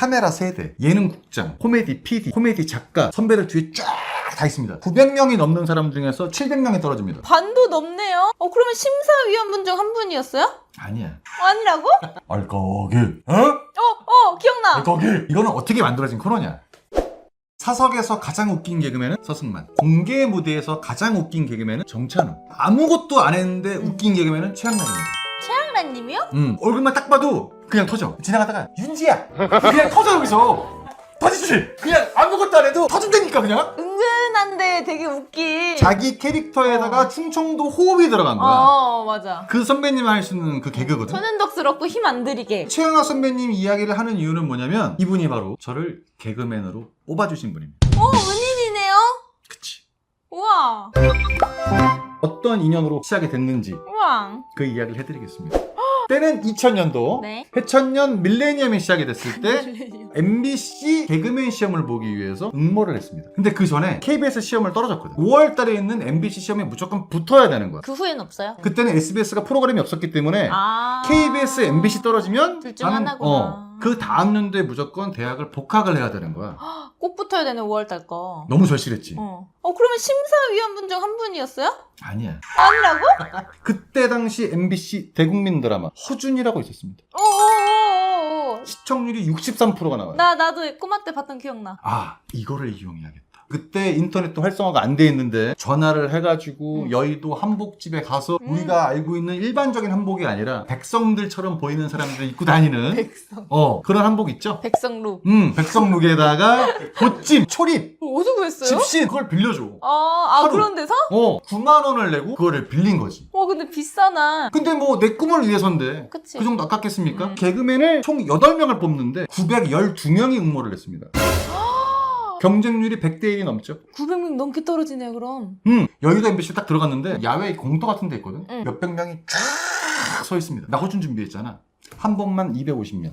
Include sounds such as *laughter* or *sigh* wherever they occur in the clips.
카메라 세대, 예능 국장, 코미디 PD, 코미디 작가, 선배들 뒤에 쫙 다 있습니다. 900명이 넘는 사람 중에서 700명이 떨어집니다. 반도 넘네요. 어 그러면 심사위원분 중 한 분이었어요? 아니야. 아니라고? 알까기. 어? 어, 어 기억나. 알까기. 이거는 어떻게 만들어진 코너냐? 사석에서 가장 웃긴 개그맨은 서승만. 공개 무대에서 가장 웃긴 개그맨은 정찬우. 아무것도 안 했는데 웃긴 개그맨은 최양락입니다. 최양란님이요? 음, 얼굴만 딱 봐도 그냥 터져. 지나가다가 윤지야. 그냥 터져 여기서. 터지지. 그냥 아무것도 안 해도 터진다니까 그냥. 은근한데 되게 웃긴. 자기 캐릭터에다가 충청도 호흡이 들어간 거야. 어 맞아. 그 선배님 할수 있는 그 개그거든. 천연덕스럽고 힘 안 들이게. 최영학 선배님 이야기를 하는 이유는 뭐냐면 이분이 바로 저를 개그맨으로 뽑아주신 분입니다. 어 은인이네요. 그치. 우와. 어떤 인연으로 시작이 됐는지 우와. 그 이야기를 해드리겠습니다. 때는 2000년도 네. 해천년 밀레니엄이 시작이 됐을 때 MBC 개그맨 시험을 보기 위해서 응모를 했습니다. 근데 그 전에 KBS 시험을 떨어졌거든. 5월 달에 있는 MBC 시험에 무조건 붙어야 되는 거야. 그 후엔 없어요? 그때는 SBS가 프로그램이 없었기 때문에 아. KBS, MBC 떨어지면 둘중 나는- 하나구나. 어, 그 다음 연도에 무조건 대학을 복학을 해야 되는 거야. *gasps* 꼭 붙어야 되는 5월달 거. 너무 절실했지. 어. 어 그러면 심사위원분 중 한 분이었어요? 아니야. 아니라고? *laughs* 그때 당시 MBC 대국민 드라마 허준이라고 있었습니다. 어어어어. 시청률이 63%가 나와요. 나 나도 꼬마 때 봤던 기억나. 아 이거를 이용해야겠다. 그때 인터넷도 활성화가 안 돼 있는데 전화를 해가지고 음. 여의도 한복집에 가서 음. 우리가 알고 있는 일반적인 한복이 아니라 백성들처럼 보이는 사람들 입고 다니는 *laughs* 백성. 어 그런 한복 있죠? 백성룩. 음 백성룩에다가 *laughs* 보찜, 초립, 어디서 구했어요? 집신 그걸 빌려줘. 아, 아 하루. 그런 데서? 어 9만 원을 내고 그거를 빌린 거지. 와 근데 비싸나. 근데 뭐 내 꿈을 위해서인데 그치. 그 정도 아깝겠습니까? 음. 개그맨을 총 8명을 뽑는데 912명이 응모를 했습니다. 경쟁률이 100대 1이 넘죠. 900명 넘게 떨어지네요 그럼. 음, 여의도 MBC 딱 들어갔는데 야외 공터 같은 데 있거든. 응. 몇백 명이 쫙 서 있습니다. 나 허준 준비했잖아. 한 번만 250명.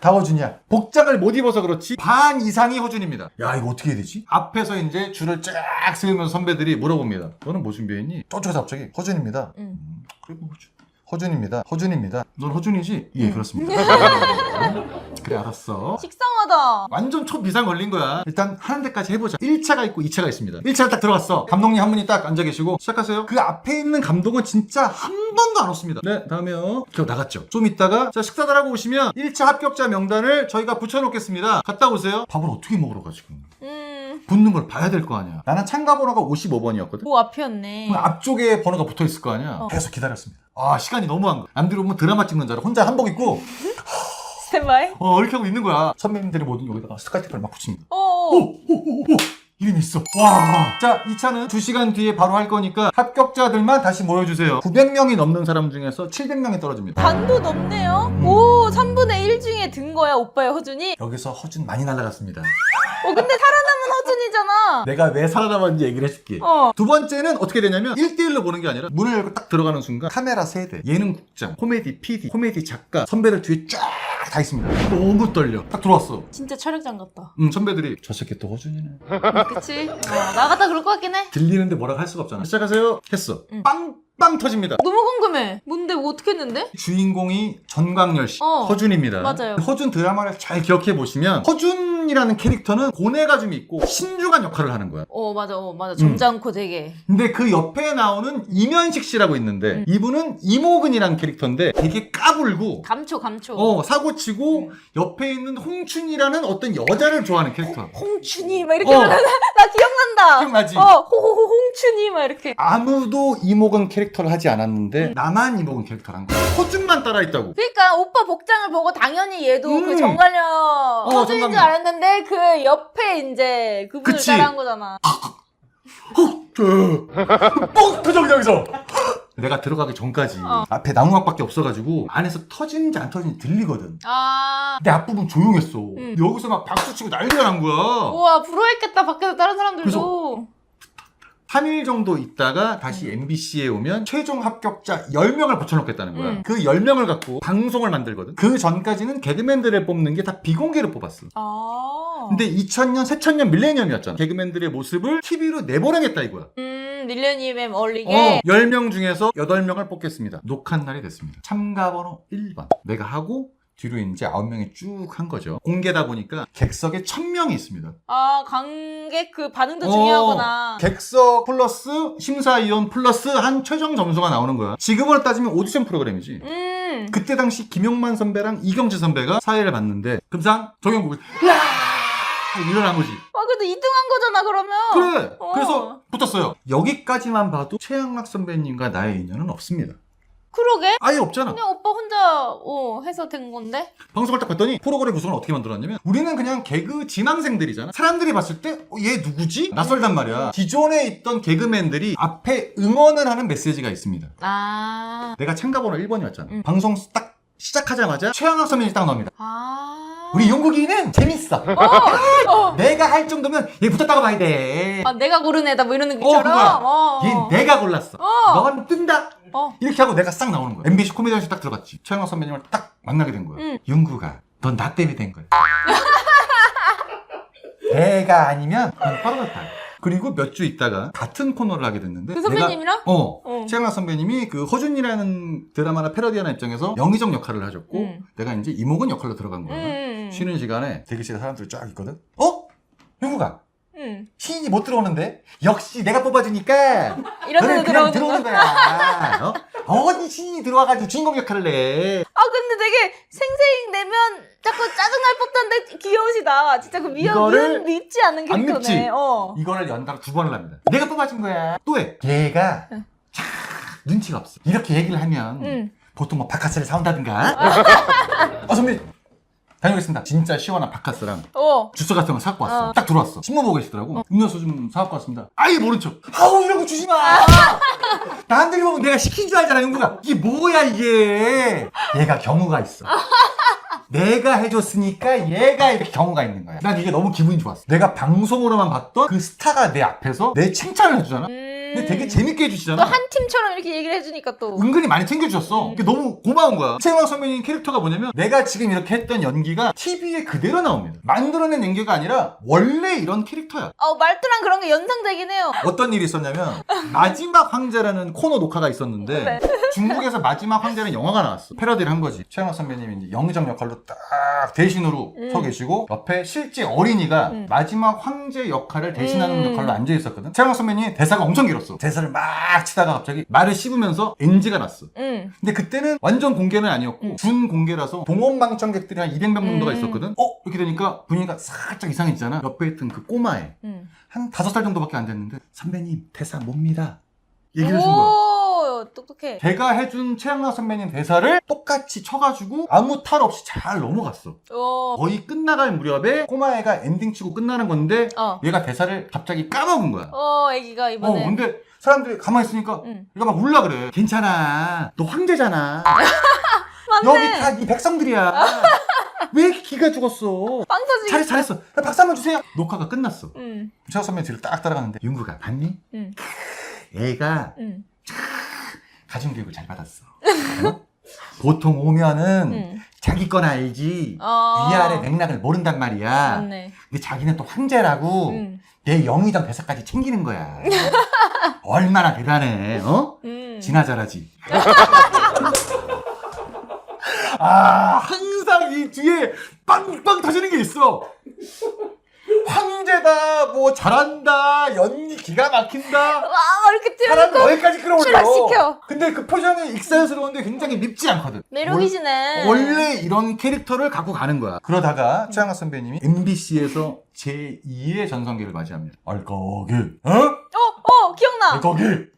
다 허준이야. 복장을 못 입어서 그렇지 반 이상이 허준입니다. 야 이거 어떻게 해야 되지? 앞에서 이제 줄을 쫙 세우면서 선배들이 물어봅니다. 너는 뭐 준비했니? 저쪽에서 갑자기 허준입니다. 응. 음, 그래 뭐 허준. 허준입니다. 허준입니다. 넌 허준이지? 예, 응. 그렇습니다. *laughs* 그래 알았어. 식상하다. 완전 초비상 걸린 거야. 일단 하는 데까지 해보자. 1차가 있고 2차가 있습니다. 1차를 딱 들어갔어. 감독님 한 분이 딱 앉아 계시고 시작하세요. 그 앞에 있는 감독은 진짜 한 번도 안 왔습니다. 네, 다음에요. 저 나갔죠. 좀 있다가 자 식사들 하고 오시면 1차 합격자 명단을 저희가 붙여놓겠습니다. 갔다 오세요. 밥을 어떻게 먹으러 가 지금? 음. 붙는 걸 봐야 될 거 아니야. 나는 참가 번호가 55번이었거든. 뭐 앞이었네. 그럼 앞쪽에 번호가 붙어 있을 거 아니야. 어. 계속 기다렸습니다. 아 시간이 너무한 거. 남들 오면 드라마 찍는 줄 알아. 혼자 한복 입고 스탠바이. 어 이렇게 하고 있는 거야. 선배님들이 모든 여기다가 스카이테이프를 막 붙입니다. 어. 오, 오, 오, 오. 이름이 있어. 와. 자, 2차는 2시간 뒤에 바로 할 거니까 합격자들만 다시 모여주세요. 900명이 넘는 사람 중에서 700명이 떨어집니다. 반도 넘네요. 음. 오 3분의 1 중에 든 거야 오빠의 허준이. 여기서 허준 많이 날라갔습니다. 어 근데 살아남은 허준이잖아. 내가 왜 살아남았는지 얘기를 해줄게. 어. 두 번째는 어떻게 되냐면 1대1로 보는 게 아니라 문을 열고 딱 들어가는 순간 카메라 세대, 예능 국장, 코미디 PD, 코미디 작가, 선배들 뒤에 쫙 다 있습니다. 너무 떨려. 딱 들어왔어. 진짜 촬영장 같다. 음, 선배들이 저 새끼 또 허준이네. 그치? 어, 나갔다 그럴 것 같긴 해. 들리는데 뭐라고 할 수가 없잖아. 시작하세요. 했어. 응. 빵빵 터집니다. 너무 궁금해. 뭔데 뭐 어떻게 했는데? 주인공이 전광열 씨, 어. 허준입니다. 맞아요. 허준 드라마를 잘 기억해 보시면 허준이라는 캐릭터는 고뇌가 좀 있고 신중한 역할을 하는 거야. 어 맞아 어 맞아 점잖고 되게. 근데 그 옆에 나오는 이면식 씨라고 있는데 음. 이분은 이모근이라는 캐릭터인데 되게 까불고 감초 감초. 어 사고 치고 음. 옆에 있는 홍춘이라는 어떤 여자를 좋아하는 캐릭터. 홍춘이 막 이렇게 어. *laughs* 나 기억난다. 기억나지? 어 호호호 홍춘이 막 이렇게. 아무도 이모근 캐릭터 를 하지 않았는데 음. 나만 이모근 캐릭터를 한 거야. 허준만 따라 있다고. 그러니까 오빠 복장을 보고 당연히 얘도 음. 그 정관녀 허준인 줄 정관녀. 알았는데 그 옆에 이제 그분을 그치. 따라한 거잖아. 뻥 터져 그냥 여기서 내가 들어가기 전까지 어. 앞에 나무막밖에 없어가지고 안에서 터지는지 안 터지는지 들리거든 아. 근데 앞부분 조용했어 음. 여기서 막 박수 치고 난리가 난 거야 우와 부러웠겠다 밖에서 다른 사람들도. 3일 정도 있다가 다시 MBC에 오면 최종 합격자 10명을 붙여놓겠다는 거야 음. 그 10명을 갖고 방송을 만들거든 그 전까지는 개그맨들을 뽑는 게 다 비공개로 뽑았어 아. 근데 2000년, 새천년 밀레니엄이었잖아 개그맨들의 모습을 TV로 내보내겠다 이거야 음 밀레니엄 어, 얼리게. 10명 중에서 8명을 뽑겠습니다. 녹한 날이 됐습니다. 참가번호 1번. 내가 하고 뒤로 이제 아홉 명이 쭉 한 거죠. 공개다 보니까 객석에 천 명이 있습니다. 아 관객 그 반응도 어, 중요하구나. 객석 플러스 심사위원 플러스 한 최종 점수가 나오는 거야. 지금으로 따지면 오디션 프로그램이지. 음. 그때 당시 김용만 선배랑 이경재 선배가 사회를 봤는데 금상 정영국을 야 일어난 거지. 아 그래도 2등한 거잖아 그러면. 그래. 어. 그래서 붙었어요. 여기까지만 봐도 최양락 선배님과 나의 인연은 없습니다. 그러게. 아예 없잖아. 그냥 오빠 혼자 어, 해서 된 건데. 방송을 딱 봤더니 프로그램 구성을 어떻게 만들었냐면 우리는 그냥 개그 지망생들이잖아. 사람들이 봤을 때 어, 얘 누구지? 낯설단 말이야. 기존에 있던 개그맨들이 앞에 응원을 하는 메시지가 있습니다. 아. 내가 참가번호 1번이었잖아. 음. 방송 딱 시작하자마자 최양락 선배님이 딱 나옵니다. 아. 우리 용국이는 재밌어. 어. *laughs* 어. 내가 할 정도면 얘 붙었다고 봐야 돼. 아 내가 고른 애다 뭐 이런 어, 느낌처럼. 그거야. 어. 얘 내가 골랐어. 어. 넌 뜬다. 어. 이렇게 하고 내가 싹 나오는 거야. MBC 코미디언쇼 딱 들어갔지. 최양락 선배님을 딱 만나게 된 거야. 응. 윤구가 넌 나 때문에 된 거야. *laughs* 내가 아니면 넌 떨어졌다. 그리고 몇 주 있다가 같은 코너를 하게 됐는데 그 선배님이랑? 내가, 어, 어. 최양락 선배님이 그 허준이라는 드라마나 패러디하는 입장에서 영의정 역할을 하셨고 응. 내가 이제 이목은 역할로 들어간 거야. 음. 쉬는 시간에 대기실에 사람들이 쫙 있거든. 어? 윤구가 음. 신인이 못 들어오는데 역시 내가 뽑아주니까 이런 너는 데도 그냥 들어오는 들어오는 거. 거야. 어? 어디 신인이 들어와가지고 주인공 역할을 해. 아 근데 되게 생생 내면 자꾸 짜증날 법한데 귀여우시다. 진짜 그 미연 이거를 미연 밉지 않은 안 캐릭터네. 밉지? 어. 이거를 연달아 두 번을 합니다. 내가 뽑아준 거야. 또 해. 얘가 응. 참 눈치가 없어. 이렇게 얘기를 하면 응. 보통 뭐 바카스를 사온다든가. 아 선배 다녀오겠습니다. 진짜 시원한 바카스랑 어. 주스 같은 거 사갖고 왔어. 어. 딱 들어왔어. 신문 보고 계시더라고. 음료수 좀 사갖고 왔습니다. 아예 모른 척. 아우 이런 거 주지 마. *laughs* 남들이 보면 내가 시킨 줄 알잖아, 영구가. 이게 뭐야 이게. 얘가 경우가 있어. 내가 해줬으니까 얘가 이렇게 경우가 있는 거야. 난 이게 너무 기분이 좋았어. 내가 방송으로만 봤던 그 스타가 내 앞에서 내 칭찬을 해주잖아. 음. 근데 되게 재밌게 해주시잖아. 또한 팀처럼 이렇게 얘기를 해주니까 또. 은근히 많이 챙겨주셨어. 음. 그게 너무 고마운 거야. 최영학 선배님 캐릭터가 뭐냐면 내가 지금 이렇게 했던 연기가 TV에 그대로 나옵니다. 만들어낸 연기가 아니라 원래 이런 캐릭터야. 어 말투랑 그런 게 연상되긴 해요. 어떤 일이 있었냐면 마지막 황제라는 코너 녹화가 있었는데 네. 중국에서 마지막 황제라는 영화가 나왔어. 패러디를 한 거지. 최영학 선배님이 이제 영의정 역할로 딱 대신으로 음. 서 계시고 옆에 실제 어린이가 음. 마지막 황제 역할을 대신하는 음. 역할로 앉아 있었거든. 최영학 선배님 대사가 엄청 길었어. 대사를 막 치다가 갑자기 말을 씹으면서 NG가 났어. 응. 근데 그때는 완전 공개는 아니었고 음. 준 공개라서 동원방청객들이 한 200명 정도가 음. 있었거든. 어 이렇게 되니까 분위기가 살짝 이상해지잖아. 옆에 있던 그 꼬마애 응. 한 다섯 살 정도밖에 안 됐는데 선배님 대사 뭡니다. 얘기를 해준 거야. 오 똑똑해. 제가 해준 최양락 선배님 대사를 똑같이 쳐가지고 아무 탈 없이 잘 넘어갔어. 어. 거의 끝나갈 무렵에 꼬마애가 엔딩 치고 끝나는 건데 어. 얘가 대사를 갑자기 까먹은 거야. 어 애기가 어, 이번에. 근데 사람들이 가만히 있으니까 응. 얘가 막 울라 그래. 괜찮아. 너 황제잖아. *laughs* 맞네. 여기 다이 백성들이야. 왜 이렇게 기가 죽었어? 빵 터지기. 잘했어, 잘했어. 야, 박수 한번 주세요. 녹화가 끝났어. 응. 최학 선배 뒤를 딱 따라가는데 윤구가 봤니? 응. 얘가 응. 가정교육을 잘 받았어. 어? 보통 오면은 응. 자기 건 알지 어. 위아래 맥락을 모른단 말이야. 맞네. 근데 자기는 또 황제라고 응. 내 영의정 대사까지 챙기는 거야. *laughs* 얼마나 대단해, 어? 응. 진화 잘하지. *laughs* 아, 항상 이 뒤에 빵빵 터지는 게 있어. 황 제다, 뭐 잘한다, 연기 기가 막힌다. 와 이렇게 사람을 틀어놓고 여기까지 끌어올려. 출락시켜. 근데 그 표정이 익살스러운데 굉장히 밉지 않거든. 매력이시네. 원- 원래 이런 캐릭터를 갖고 가는 거야. 그러다가 최양학 선배님이 MBC에서 제2의 전성기를 맞이합니다. 알까기, 어? 어, 어, 기억나. 알까기.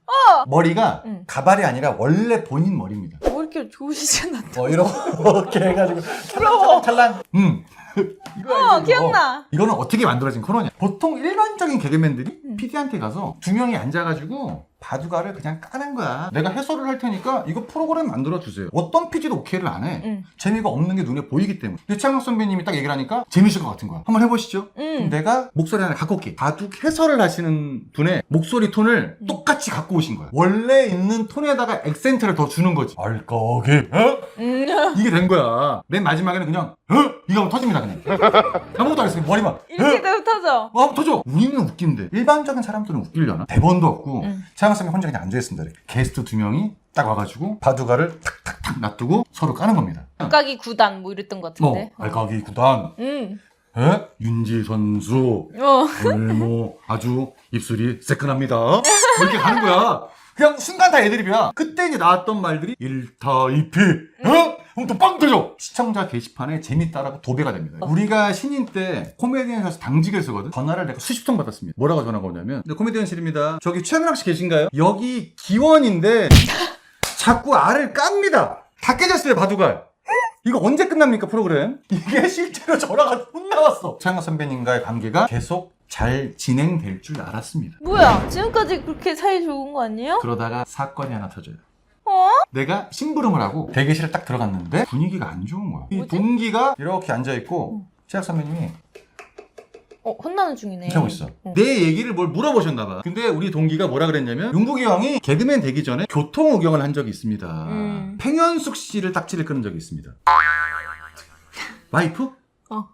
머리가 응. 가발이 아니라 원래 본인 머리입니다. 뭐 이렇게 좋으시지 않나? 어, *laughs* 이렇게 해가지고. 부러워. 찰랑. 응. 이거 어? 기억나. 이거는 어떻게 만들어진 코너냐? 보통 일반적인 개그맨들이 음. PD한테 가서 두 명이 앉아가지고 바둑알을 그냥 까는 거야. 내가 해설을 할 테니까 이거 프로그램 만들어 주세요. 어떤 PD도 오케이를 안 해. 응. 재미가 없는 게 눈에 보이기 때문에. 근데 최양락 선배님이 딱 얘기를 하니까 재밌을 것 같은 거야. 한번 해보시죠. 응. 내가 목소리 하나 갖고 올게. 바둑 해설을 하시는 분의 목소리 톤을 음. 똑같이 갖고 오신 거야. 원래 있는 톤에다가 액센트를 더 주는 거지. 알까기, 어? 응. 이게 된 거야. 맨 마지막에는 그냥, 어? 이거 하면 터집니다, 그냥. *laughs* 아무것도 안 했어요. 머리만. 어? 이렇게 되면 터져. 어, 터져. 우리는 웃긴데. 일반적인 사람들은 웃기려나? 대본도 없고, 응. 최 선생님 혼자 그냥 앉아있습니다. 이렇게. 게스트 두 명이 딱 와가지고 바둑알을 탁탁탁 놔두고 서로 까는 겁니다. 각각이 9단 뭐 이랬던 것 뭐 같은데. 알까기 구단, 응. 에? 윤지 선수, 어. 오늘 뭐 아주 입술이 새끈합니다. 뭐 이렇게 가는 거야. 그냥 순간 다 애드립이야. 그때 이제 나왔던 말들이 1타 2피, 어? 그럼 또 빵 터져! 시청자 게시판에 재밌다라고 도배가 됩니다. 우리가 신인 때 코미디언실에서 당직을 쓰거든? 전화를 내가 수십 통 받았습니다. 뭐라고 전화가 오냐면, 네, 코미디언실입니다. 저기 최민학 씨 계신가요? 여기 기원인데, *laughs* 자꾸 알을 깝니다. 다 깨졌어요, 바둑알. 이거 언제 끝납니까, 프로그램? 이게 실제로 전화가 혼나왔어. 최양락 선배님과의 관계가 계속 잘 진행될 줄 알았습니다. 뭐야? 지금까지 그렇게 사이 좋은 거 아니에요? 그러다가 사건이 하나 터져요. 어? 내가 심부름을 하고 대기실에 딱 들어갔는데 분위기가 안 좋은 거야. 이 뭐지? 동기가 이렇게 앉아 있고 최학 선배님이 어, 혼나는 중이네. 하고 있어. 어. 내 얘기를 뭘 물어보셨나 봐. 근데 우리 동기가 뭐라 그랬냐면 용국이 형이 개그맨 되기 전에 교통 우경을 한 적이 있습니다. 음. 팽현숙 씨를 딱지를 끊은 적이 있습니다. *laughs* 와이프? 어.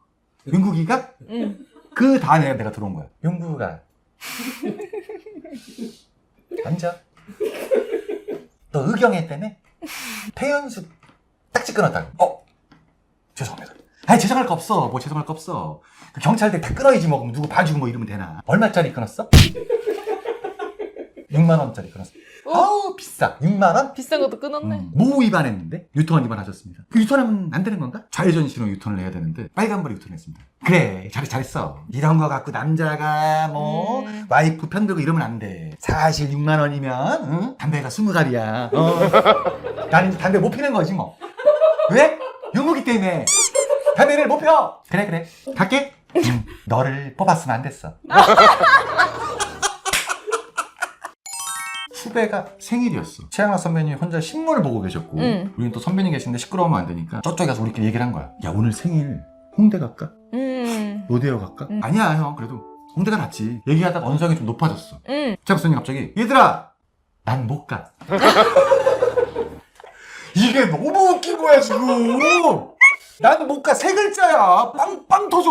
용국이가? 응. 그 다음에 내가 들어온 거야. 용국아. *laughs* 앉아. 너 의경했다며? *laughs* 태연수 딱지 끊었다고. 어? 죄송합니다. 아니, 죄송할 거 없어. 뭐 죄송할 거 없어. 그 경찰들 다 끊어야지 뭐. 그럼 누구 봐주고 뭐 이러면 되나. 얼마짜리 끊었어? *laughs* 6만 원짜리 끊었어. 어? 아우, 비싸. 6만 원? 비싼 것도 끊었네. 음, 모 위반했는데 유턴 위반하셨습니다. 그 유턴하면 안 되는 건가? 좌회전 신호 유턴을 해야 되는데 빨간불에 유턴했습니다. 그래 잘했 잘했어. 이런 거 갖고 남자가 뭐 음. 와이프 편들고 이러면 안 돼. 사실 6만 원이면 응? 담배가 20갈이야. 어. *laughs* 나는 담배 못 피는 거지 뭐. 왜? 용무기 때문에 담배를 못 펴. 그래 그래 갈게. 응, 너를 뽑았으면 안 됐어. *laughs* 후배가 생일이었어. 최양락 선배님이 혼자 신문을 보고 계셨고, 응. 우리는 또 선배님 계신데 시끄러우면 안 되니까 저쪽에 가서 우리끼리 얘기를 한 거야. 야, 오늘 생일 홍대 갈까? 음. 로데오 갈까? 응. 아니야, 형. 그래도 홍대가 낫지. 얘기하다가 언성이 좀 높아졌어. 응. 최양 선생님 갑자기, 얘들아! 난 못 가. *laughs* 이게 너무 웃긴 거야, 지금! 난 못 가. 세 글자야. 빵, 빵 터져.